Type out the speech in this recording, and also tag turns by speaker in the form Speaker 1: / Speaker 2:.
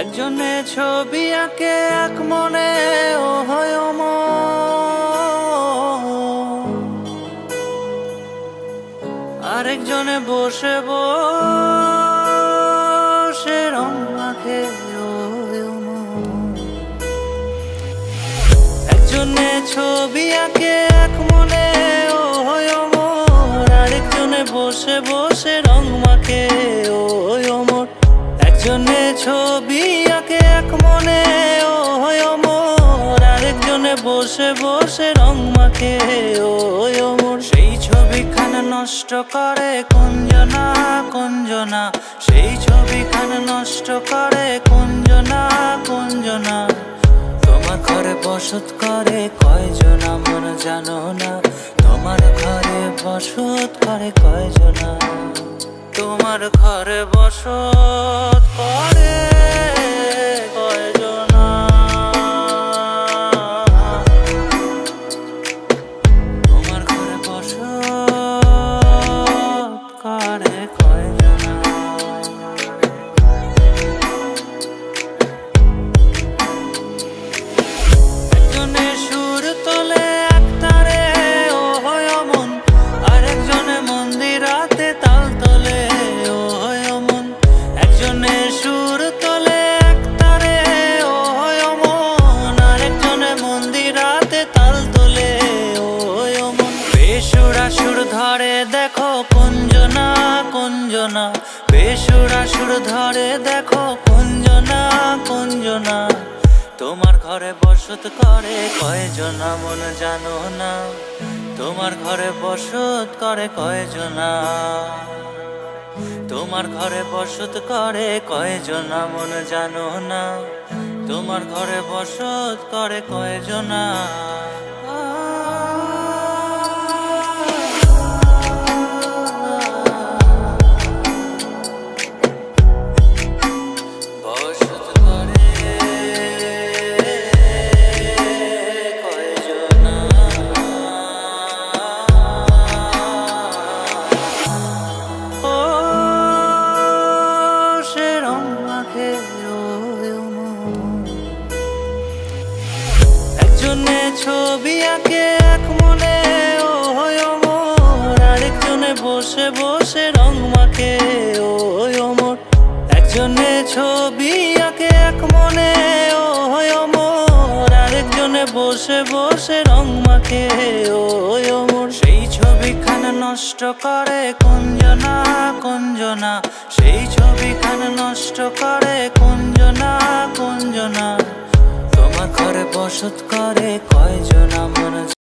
Speaker 1: একজনে ছবি আঁকে, এক মনে, ও হয়। আরেকজনে বসে বসে রং অমর। একজনে ছবি আঁকে, এক মনে, ও হয় আরেকজনে বসে বসে রং মাখে, ও অমর একজনে ছবি আরেকজনে বসে বসে রং মাখে ও অমর। সেই ছবিখানা নষ্ট করে কুঞ্জনা কুঞ্জনা। সেই ছবিখানা নষ্ট করে কুঞ্জনা কুঞ্জনা। তোমার ঘরে বসত করে কয়জন আমার জানো না। তোমার ঘরে বসত করে কয়জনা? তোমার ঘরে বসত করে অমন বেসুরা সুর ধরে দেখো কুঞ্জনা কুঞ্জনা। বেসুরা সুর ধরে দেখো কুঞ্জনা কুঞ্জনা। তোমার ঘরে বসত করে কয়জনা মন জানো না। তোমার ঘরে বসত করে কয়জনা। তোমার ঘরে বসত করে কয়জনা মন জানো না। তোমার ঘরে বসত করে কয়জনা। একজনে ছবি আঁকে, এক মনে, ও অমর। আরেকজনে বসে বসে রং মাখে, ও হয় অমর। একজনে ছবি আঁকে, এক মনে, ও অমর। আরেকজনে বসে বসে রং মাখে, ও হয় অমর। সেই ছবিখানা নষ্ট করে কুঞ্জনা কুঞ্জনা। সেই ছবিখানা নষ্ট করে কুঞ্জনা।